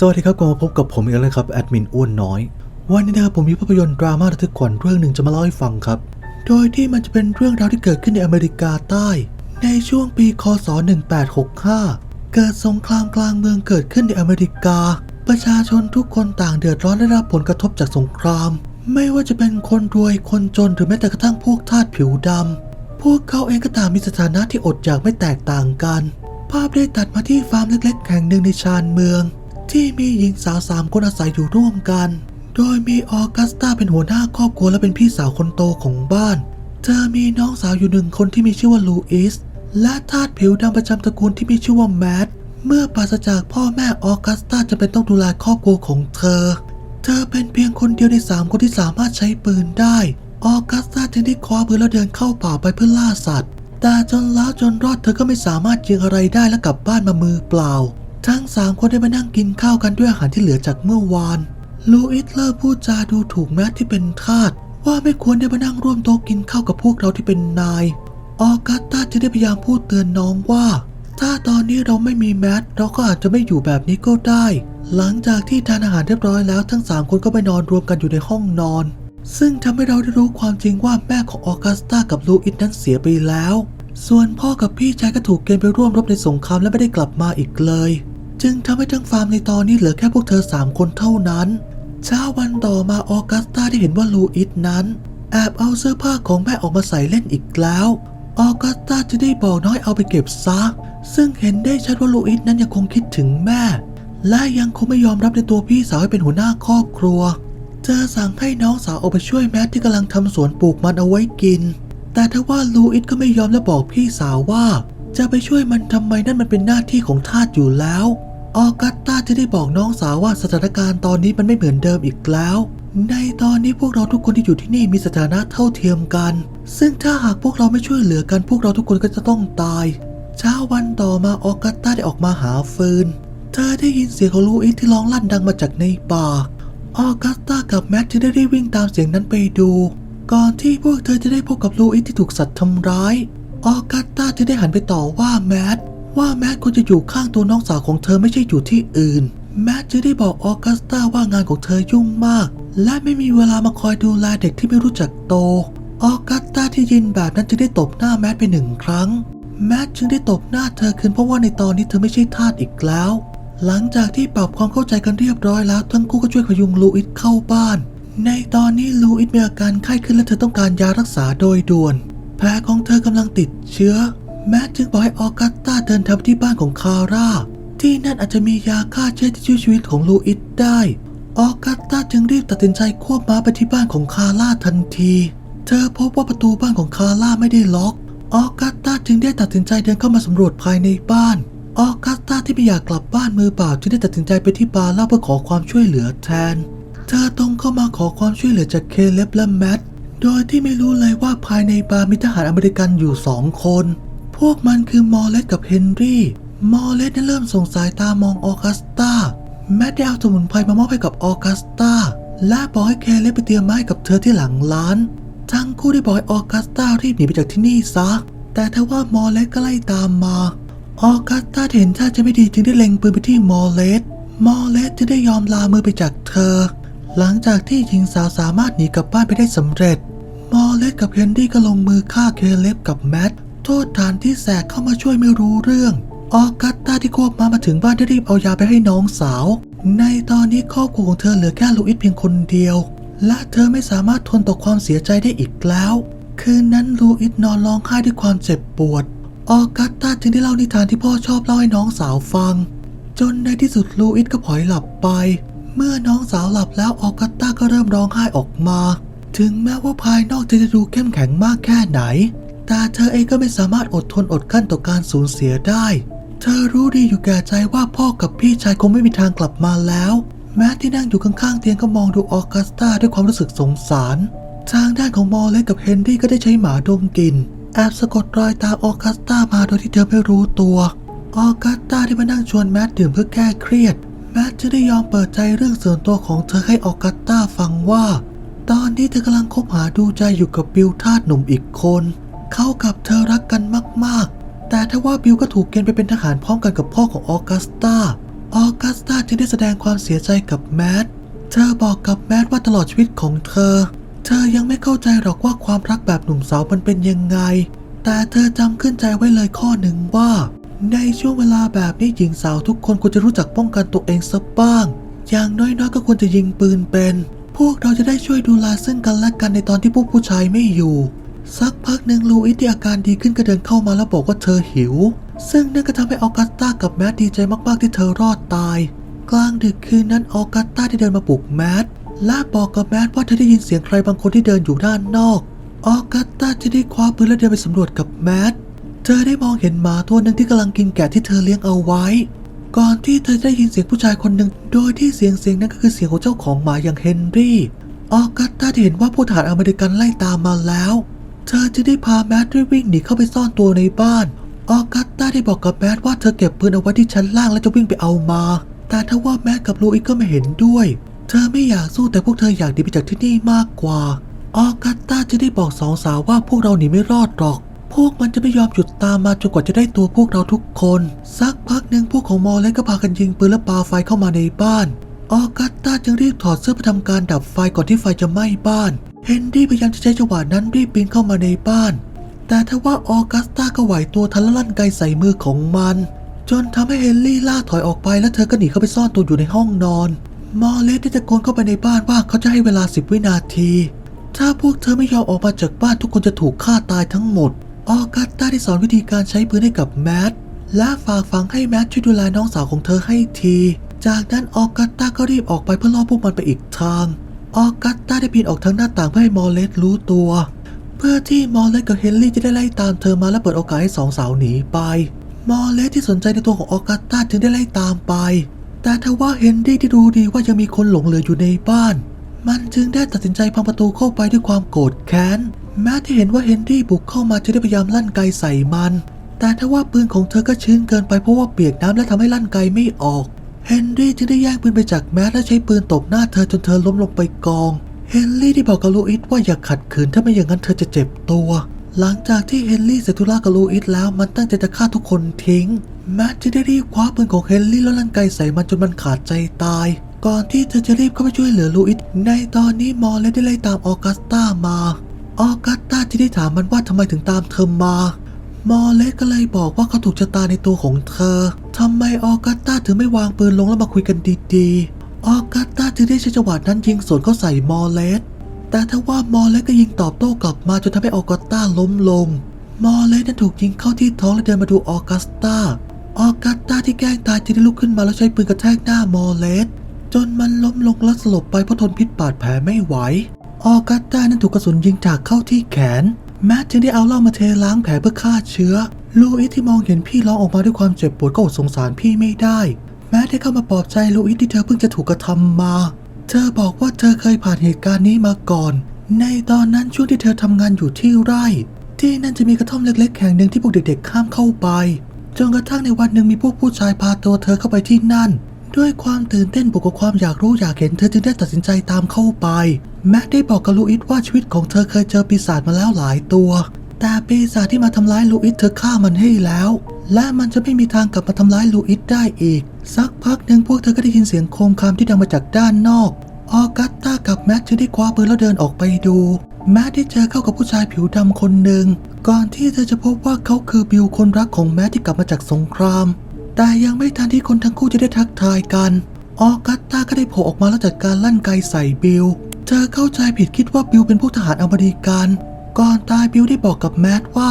สวัสดีครับกลับมาพบกับผมอีกแล้วนะครับแอดมินอ้วนน้อย วันนี้นะครับผมมีภาพยนตร์ดราม่าระทึกขวัญเรื่องหนึ่งจะมาเล่าให้ฟังครับ โดยที่มันจะเป็นเรื่องราวที่เกิดขึ้นในอเมริกาใต้ ในช่วงปีคศ 1865 เกิดสงครามกลางเมืองเกิดขึ้นในอเมริกา ประชาชนทุกคนต่างเดือดร้อนได้รับผลกระทบจากสงคราม ไม่ว่าจะเป็นคนรวยคนจนหรือแม้แต่กระทั่งพวกทาสผิวดำพวกเขาเองก็ต่างมีสถานะที่อดอยากไม่แตกต่างกัน ภาพได้ตัดมาที่ฟาร์มเล็ก ๆ แห่งหนึ่งในชานเมือง ที่มีหญิงสาวสามคนอาศัยอยู่ร่วมกัน โดยมีออกัสตาเป็นหัวหน้าครอบครัวและเป็นพี่สาวคนโตของบ้าน เธอมีน้องสาวอยู่หนึ่งคนที่มีชื่อว่าลูอิส และทาสผิวดำประจำตระกูลที่มีชื่อว่าแมท เมื่อปราศจากพ่อแม่ออกัสตาจะเป็นต้องดูแลครอบครัวของเธอ เธอเป็นเพียงคนเดียวในสามคนที่สามารถใช้ปืนได้ ออกัสตาจึงได้คว้าปืนแล้วเดินเข้าป่าไปเพื่อล่าสัตว์ แต่จนแล้วจนรอดเธอก็ไม่สามารถยิงอะไรได้และกลับบ้านมามือเปล่า ทั้งสามคนได้มานั่งกินข้าวกันด้วยอาหารที่เหลือจากเมื่อวาน ลูอิสเริ่มพูดจาดูถูกแมทที่เป็นทาสว่าไม่ควรได้มานั่งร่วมโต๊ะกินข้าวกับพวกเราที่เป็นนาย ออกัสตาจะได้พยายามพูดเตือนน้องว่า ถ้าตอนนี้เราไม่มีแมทเราก็อาจจะไม่อยู่แบบนี้ก็ได้ หลังจากที่ทานอาหารเรียบร้อยแล้วทั้งสามคนก็ไปนอนรวมกันอยู่ในห้องนอน ซึ่งทำให้เราได้รู้ความจริงว่าแม่ของออกัสตากับลูอิสนั้นเสียไปแล้ว ส่วนพ่อกับพี่ชายก็ถูกเกณฑ์ไปร่วมรบในสงครามและไม่ได้กลับมาอีกเลย จึงทำให้ทั้งฟาร์มในตอนนี้เหลือแค่พวกเธอสามคนเท่านั้นเช้าวันต่อมาออกัสตาได้เห็นว่าลูอิสนั้น แอบเอาเสื้อผ้าของแม่ออกมาใส่เล่นอีกแล้วออกัสตาจะได้บอกน้อยเอาไปเก็บซะซึ่งเห็นได้ชัดว่าลูอิสนั้นยังคงคิดถึงแม่ และยังคงไม่ยอมรับในตัวพี่สาวให้เป็นหัวหน้าครอบครัวเธอสั่งให้น้องสาวออกไปช่วยแมทที่กำลังทำสวนปลูกมันเอาไว้กิน แต่ทว่าลูอิสก็ไม่ยอมและบอกพี่สาวว่า จะไปช่วยมันทำไมนั่นมันเป็นหน้าที่ของทาสอยู่แล้ว ออกัสตาจะได้บอกน้องสาวว่าสถานการณ์ตอนนี้มันไม่เหมือนเดิมอีกแล้ว ในตอนนี้พวกเราทุกคนที่อยู่ที่นี่มีสถานะเท่าเทียมกัน ซึ่งถ้าหากพวกเราไม่ช่วยเหลือกันพวกเราทุกคนก็จะต้องตาย เช้าวันต่อมาออกัสตาได้ออกมาหาฟืน เธอได้ยินเสียงของลูอิสที่ร้องลั่นดังมาจากในป่า ออกัสตากับแมทจึงได้รีบวิ่งตามเสียงนั้นไปดู ก่อนที่พวกเธอจะได้พบกับลูอิสที่ถูกสัตว์ทำร้าย ออกัสตาจะได้หันไปต่อว่าแมท ว่าแมทควรจะอยู่ข้างตัวน้องสาวของเธอไม่ใช่อยู่ที่อื่น แมทจะได้บอกออกัสตาว่างานของเธอยุ่งมาก และไม่มีเวลามาคอยดูแลเด็กที่ไม่รู้จักโต ออกัสตาที่ยินแบบนั้นจึงได้ตบหน้าแมทไปหนึ่งครั้ง แมทจึงได้ตบหน้าเธอคืนเพราะว่าในตอนนี้เธอไม่ใช่ทาสอีกแล้ว หลังจากที่ปรับความเข้าใจกันเรียบร้อยแล้วทั้งคู่ก็ช่วยพยุงลูอิสเข้าบ้าน ในตอนนี้ลูอิสมีอาการไข้ขึ้นและเธอต้องการยารักษาโดยด่วน แผลของเธอกำลังติดเชื้อ แมทจึงบอกให้ออกัสตาเดินทางไปที่บ้านของคาร่า ที่นั่นอาจจะมียาฆ่าเชื้อที่ช่วยชีวิตของลูอิสได้ ออกัสตาจึงรีบตัดสินใจควบม้าไปที่บ้านของคาร่าทันที เธอพบว่าประตูบ้านของคาร่าไม่ได้ล็อก ออกัสตาจึงได้ตัดสินใจเดินเข้ามาสำรวจภายในบ้าน ออกัสตาที่ไม่อยากกลับบ้านมือเปล่าจึงได้ตัดสินใจไปที่บาร์เล้าเพื่อขอความช่วยเหลือแทน เธอต้องเข้ามาขอความช่วยเหลือจากเคเลบและแมทโดยที่ไม่รู้เลยว่าภายในบาร์มีทหารอเมริกันอยู่สองคน พวกมันคือมอเลสกับเฮนรี่ มอเลสได้เริ่มส่งสายตามองออกัสตาแมทได้เอาสมุนไพรมามอบให้กับออกัสตาและบอกให้เคเลบไปเตรียมไม้กับเธอที่หลังร้าน ทั้งคู่ได้บอกให้ออกัสตารีบหนีไปจากที่นี่ซะ แต่ทว่ามอเลสก็ไล่ตามมาออกัสตาเห็นท่าจะไม่ดีจึงได้เล็งปืนไปที่มอเลสมอเลสจะได้ยอมลามือไปจากเธอ หลังจากที่หญิงสาวสามารถหนีกลับบ้านไปได้สำเร็จ มอเลสกับเฮนรี่ก็ลงมือฆ่าเคเลบกับแมท โทษฐานที่แสกเข้ามาช่วยไม่รู้เรื่อง ออกัสตาที่ควบมามาถึงบ้านได้รีบเอายาไปให้น้องสาว ในตอนนี้ครอบครัวของเธอเหลือแค่ลูอิสเพียงคนเดียว และเธอไม่สามารถทนต่อความเสียใจได้อีกแล้ว คืนนั้นลูอิสนอนร้องไห้ด้วยความเจ็บปวด ออกัสตาจึงได้เล่านิทานที่พ่อชอบเล่าให้น้องสาวฟัง จนในที่สุดลูอิสก็ผอยหลับไป เมื่อน้องสาวหลับแล้วออกัสตาก็เริ่มร้องไห้ออกมา ถึงแม้ว่าภายนอกจะดูเข้มแข็งมากแค่ไหน แต่เธอเองก็ไม่สามารถอดทนอดกั้นต่อการสูญเสียได้ เธอรู้ดีอยู่แก่ใจว่าพ่อกับพี่ชายคงไม่มีทางกลับมาแล้ว แม้ที่นั่งอยู่ข้างๆเตียงก็มองดูออกัสตาด้วยความรู้สึกสงสาร ทางด้านของมอร์เลสกับเฮนรี่ก็ได้ใช้หมาดมกลิ่นแอบสะกดรอยตามออกัสตามาโดยที่เธอไม่รู้ตัวออกัสตาได้มานั่งชวนแมทดื่มเพื่อแก้เครียด แมทจะได้ยอมเปิดใจเรื่องส่วนตัวของเธอให้ออกัสตาฟังว่า ตอนนี้เธอกำลังคบหาดูใจอยู่กับบิลทาสหนุ่มอีกคน เขากับเธอรักกันมากๆ แต่ถ้าว่าบิลก็ถูกเกณฑ์ไปเป็นทหารพร้อมกันกับพ่อของออกัสตาออกัสตาจึงได้แสดงความเสียใจกับแมท เธอบอกกับแมทว่าตลอดชีวิตของเธอ เธอยังไม่เข้าใจหรอกว่าความรักแบบหนุ่มสาวมันเป็นยังไง แต่เธอจำขึ้นใจไว้เลยข้อหนึ่งว่า ในช่วงเวลาแบบนี้หญิงสาวทุกคนควรจะรู้จักป้องกันตัวเองสักบ้าง อย่างน้อยๆก็ควรจะยิงปืนเป็น พวกเราจะได้ช่วยดูแลซึ่งกันและกันในตอนที่พวกผู้ชายไม่อยู่ สักพักหนึ่งลูอิสที่อาการดีขึ้นก็เดินเข้ามาแล้วบอกว่าเธอหิว ซึ่งนั่นก็ทำให้ออกัสตากับแมทดีใจมากๆที่เธอรอดตาย กลางดึกคืนนั้นออกัสตาได้เดินมาปลุกแมทและบอกกับแมทว่าเธอได้ยินเสียงใครบางคนที่เดินอยู่ด้านนอกออกัสตาจะได้คว้าปืนและเดินไปสำรวจกับแมทเธอได้มองเห็นหมาตัวหนึ่งที่กำลังกินแกะที่เธอเลี้ยงเอาไว้ ก่อนที่เธอจะได้ยินเสียงผู้ชายคนหนึ่ง โดยที่เสียงเสียงนั้นก็คือเสียงของเจ้าของหมาอย่างเฮนรี่ออกัสตาได้เห็นว่าผู้ทหารอเมริกันไล่ตามมาแล้ว เธอจะได้พาแมทรีบวิ่งหนีเข้าไปซ่อนตัวในบ้าน ออกัสตาได้บอกกับแมทว่าเธอเก็บปืนเอาไว้ที่ชั้นล่างและจะวิ่งไปเอามา แต่ถ้าว่าแมทกับลูอิสก็ไม่เห็นด้วย เธอไม่อยากสู้แต่พวกเธออยากหนีไปจากที่นี่มากกว่า ออกัสตาจะได้บอกสองสาวว่าพวกเราหนีไม่รอดหรอก พวกมันจะไม่ยอมหยุดตามมาจนกว่าจะได้ตัวพวกเราทุกคน สักพักหนึ่งพวกของมอลเล็กก็พากันยิงปืนและปาไฟเข้ามาในบ้าน ออกัสตาจึงรีบถอดเสื้อไปทำการดับไฟก่อนที่ไฟจะไหม้บ้าน เฮนรี่พยายามจะใช้จังหวะนั้นรีบปีนเข้ามาในบ้าน แต่ทว่าออกัสตาก็ไหวตัวทันและลั่นไกใส่มือของมัน จนทำให้เฮนรี่ล่าถอยออกไปและเธอก็หนีเข้าไปซ่อนตัวอยู่ในห้องนอน มอลเลสได้ตะโกนเข้าไปในบ้านว่าเขาจะให้เวลาสิบวินาที ถ้าพวกเธอไม่ยอมออกมาจากบ้านทุกคนจะถูกฆ่าตายทั้งหมด ออกัสตาได้สอนวิธีการใช้ปืนให้กับแมทและฝากฝังให้แมทช่วยดูแลน้องสาวของเธอให้ที จากนั้นออกัสตาก็รีบออกไปเพื่อล่อพวกมันไปอีกทาง ออกัสตาได้ปีนออกทางหน้าต่างเพื่อให้มอลเลสรู้ตัว เพื่อที่มอลเลสกับเฮนรี่จะได้ไล่ตามเธอมาและเปิดโอกาสให้สองสาวหนีไป มอลเลสที่สนใจในตัวของออกัสตาจึงได้ไล่ตามไป แต่ทว่าเฮนรี่ที่รู้ดีว่ายังมีคนหลงเหลืออยู่ในบ้าน มันจึงได้ตัดสินใจพังประตูเข้าไปด้วยความโกรธแค้น แม้ที่เห็นว่าเฮนรี่บุกเข้ามาจะได้พยายามลั่นไกใส่มัน แต่ทว่าปืนของเธอก็ชื้นเกินไปเพราะว่าเปียกน้ำและทำให้ลั่นไกไม่ออก เฮนรี่จึงได้แย่งปืนไปจากแมทและใช้ปืนตบหน้าเธอจนเธอล้มลงไปกอง เฮนรี่ได้บอกกับลูอิสว่าอย่าขัดขืนถ้าไม่อย่างนั้นเธอจะเจ็บตัว หลังจากที่เฮนรี่เสร็จธุระกับลูอิสแล้วมันตั้งใจจะฆ่าทุกคนทิ้ง แมทจะได้รีบคว้าปืนของเฮนรี่แล้วลั่นไกใส่มันจนมันขาดใจตาย ก่อนที่เธอจะรีบเข้าไปช่วยเหลือลูอิส ในตอนนี้มอลเลสได้ไล่ตามออกัสตามา ออกัสตาจะได้ถามมันว่าทำไมถึงตามเธอมา มอลเลสก็เลยบอกว่าเขาถูกชะตาในตัวของเธอำไมออกัสตาถึงไม่วางปืนลงแล้วมาคุยกันดีๆ ออกัสตาจึงได้ใช้จังหวะนั้นยิงสวนเข้าใส่มอลเลส แต่ถ้าว่ามอลเลสก็ยิงตอบโต้กลับมาจนทำให้ออกัสตาล้มลง มอลเลสนั้นถูกยิงเข้าที่ท้องและเดินมาดูออกัสตาออกัสตาที่แกล้งตายจึงได้ลุกขึ้นมาแล้วใช้ปืนกระแทกหน้ามอลเลส จนมันล้มลงและสลบไปเพราะทนพิษบาดแผลไม่ไหว ออกัสตานั้นถูกกระสุนยิงจากเข้าที่แขน แมทจึงได้เอาเหล้ามาเทล้างแผลเพื่อฆ่าเชื้อ ลูอิสที่มองเห็นพี่ร้องออกมาด้วยความเจ็บปวดก็อดสงสารพี่ไม่ได้ แมทได้เข้ามาปลอบใจลูอิสที่เธอเพิ่งจะถูกกระทำมา เธอบอกว่าเธอเคยผ่านเหตุการณ์นี้มาก่อน ในตอนนั้นช่วงที่เธอทำงานอยู่ที่ไร่ ที่นั่นจะมีกระท่อมเล็กๆแห่งหนึ่งที่พวกเด็กๆข้ามเข้าไปจนกระทั่งในวันหนึ่งมีพวกผู้ชายพาตัวเธอเข้าไปที่นั่น ด้วยความตื่นเต้นบวกกับความอยากรู้อยากเห็นเธอจึงได้ตัดสินใจตามเข้าไป แม็กได้บอกกับลูอิสว่าชีวิตของเธอเคยเจอปีศาจมาแล้วหลายตัว แต่ปีศาจที่มาทำร้ายลูอิสเธอฆ่ามันให้แล้ว และมันจะไม่มีทางกลับมาทำร้ายลูอิสได้อีก สักพักหนึ่งพวกเธอก็ได้ยินเสียงโคมคามที่ดังมาจากด้านนอกออกัสตากับแม็กจึงได้คว้าปืนแล้วเดินออกไปดู แม็กได้เจอเข้ากับผู้ชายผิวดำคนหนึ่ง ก่อนที่เธอจะพบว่าเขาคือบิลคนรักของแม็กที่กลับมาจากสงคราม แต่ยังไม่ทันที่คนทั้งคู่จะได้ทักทายกัน ออกัสตาก็ได้โผล่ออกมาแล้วจัดการลั่นไกใส่บิลเธอเข้าใจผิดคิดว่าบิลเป็นพวกทหารอเมริกัน ก่อนตายบิลได้บอกกับแมทว่า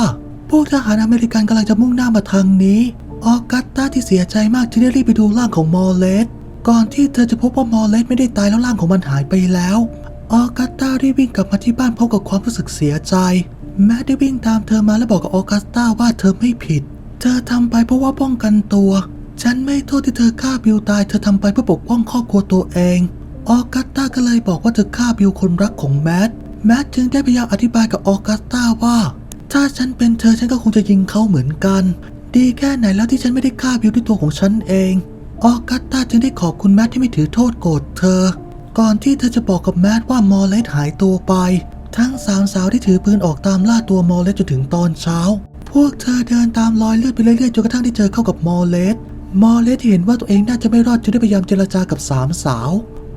พวกทหารอเมริกันกำลังจะมุ่งหน้ามาทางนี้ ออกัสตาที่เสียใจมากจึงได้รีบไปดูร่างของมอลเลสก่อนที่เธอจะพบว่ามอลเลสไม่ได้ตายแล้วร่างของมันหายไปแล้ว ออกัสตารีบวิ่งกลับมาที่บ้านพร้อมกับความรู้สึกเสียใจ แมทได้วิ่งตามเธอมาและบอกกับออกัสตาว่าเธอไม่ผิด เธอทำไปเพราะว่าป้องกันตัว ฉันไม่โทษที่เธอฆ่าบิลตาย เธอทำไปเพื่อปกป้องครอบครัวตัวเอง ออกัสตาก็เลยบอกว่าเธอฆ่าบิลคนรักของแมท แมทจึงได้พยายามอธิบายกับออกัสตาว่า ถ้าฉันเป็นเธอฉันก็คงจะยิงเขาเหมือนกัน ดีแค่ไหนแล้วที่ฉันไม่ได้ฆ่าบิลด้วยตัวของฉันเอง ออกัสตาจึงได้ขอบคุณแมทที่ไม่ถือโทษโกรธเธอ ก่อนที่เธอจะบอกกับแมทว่ามอลเลสหายตัวไป ทั้งสามสาวที่ถือปืนออกตามล่าตัวมอลเลสจนถึงตอนเช้า พวกเธอเดินตามรอยเลือดไปเรื่อยๆจนกระทั่งได้เจอเข้ากับมอลเลสมอเลสเห็นว่าตัวเองน่าจะไม่รอดจึงได้พยายามเจรจากับสามสาว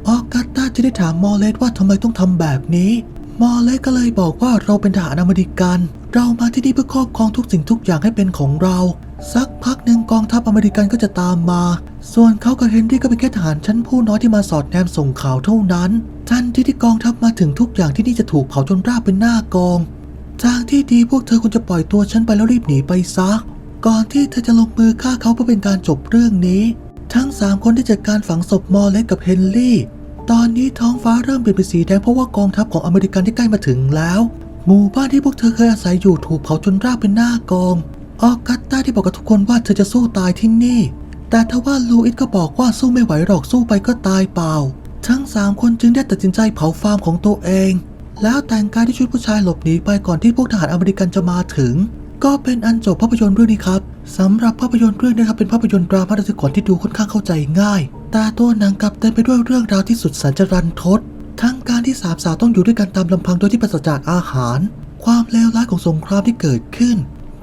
ออกัสตาจึงได้ถามมอเลสว่าทำไมต้องทำแบบนี้ มอเลสก็เลยบอกว่าเราเป็นทหารอเมริกัน เรามาที่นี่เพื่อครอบครองทุกสิ่งทุกอย่างให้เป็นของเรา สักพักหนึ่งกองทัพอเมริกันก็จะตามมา ส่วนเขากับเฮนรี่ก็เป็นแค่ทหารชั้นผู้น้อยที่มาสอดแนมส่งข่าวเท่านั้นทันทีที่กองทัพมาถึงทุกอย่างที่นี่จะถูกเผาจนราบเป็นหน้ากองทางที่ดีพวกเธอควรจะปล่อยตัวฉันไปแล้วรีบหนีไปซะก่อนที่เธอจะลงมือฆ่าเขาเพื่อเป็นการจบเรื่องนี้ ทั้งสามคนได้จัดการฝังศพมอเล็กกับเฮนรี่ ตอนนี้ท้องฟ้าเริ่มเปลี่ยนเป็นสีแดงเพราะว่ากองทัพของอเมริกันที่ใกล้มาถึงแล้ว หมู่บ้านที่พวกเธอเคยอาศัยอยู่ถูกเผาจนราบเป็นหน้ากอง ออกัสตาที่บอกกับทุกคนว่าเธอจะสู้ตายที่นี่ แต่ทว่าลูอิสก็บอกว่าสู้ไม่ไหวหรอกสู้ไปก็ตายเปล่า ทั้งสามคนจึงได้ตัดสินใจเผาฟาร์มของตัวเอง แล้วแต่งกายที่ชุดผู้ชายหลบหนีไปก่อนที่พวกทหารอเมริกันจะมาถึง ก็เป็นอันจบภาพยนตร์เรื่องนี้ครับสำหรับภาพยนตร์เรื่องนี้ครับเป็นภาพยนตร์ดราม่าระทึกขวัญที่ดูค่อนข้างเข้าใจง่าย แต่ตัวหนังกลับเต็มไปด้วยเรื่องราวที่สุดแสนจะรันทด ทั้งการที่สามสาวต้องอยู่ด้วยกันตามลำพังโดยที่ปราศจากอาหาร ความเลวร้ายของสงครามที่เกิดขึ้น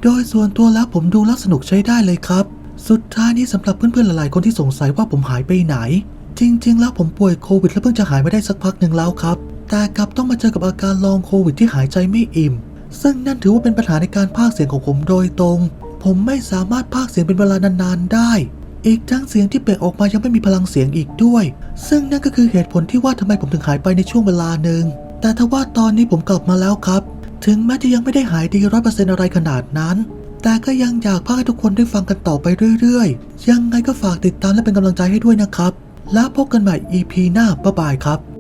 โดยส่วนตัวแล้วผมดูแล้วสนุกใช้ได้เลยครับ สุดท้ายนี้สำหรับเพื่อนๆหลายๆคนที่สงสัยว่าผมหายไปไหน จริง ๆ แล้วผมป่วยโควิดและเพิ่งจะหายมาได้สักพักหนึ่งแล้วครับ แต่กลับต้องมาเจอกับอาการลองโควิดที่หายใจไม่อิ่ม ซึ่งนั่นถือว่าเป็นปัญหาในการพากเสียงของผมโดยตรง ผมไม่สามารถพากเสียงเป็นเวลานานๆได้ อีกทั้งเสียงที่เปล่งออกมายังไม่มีพลังเสียงอีกด้วย ซึ่งนั่นก็คือเหตุผลที่ว่าทำไมผมถึงหายไปในช่วงเวลาหนึ่ง แต่ถ้าว่าตอนนี้ผมกลับมาแล้วครับ ถึงแม้จะยังไม่ได้หายดีร้อยเปอร์เซ็นต์อะไรขนาดนั้น แต่ก็ยังอยากพากให้ทุกคนได้ฟังกันต่อไปเรื่อยๆ ยังไงก็ฝากติดตามและเป็นกำลังใจให้ด้วยนะครับ แล้วพบกันใหม่ EP หน้าบ๊ายบายครับ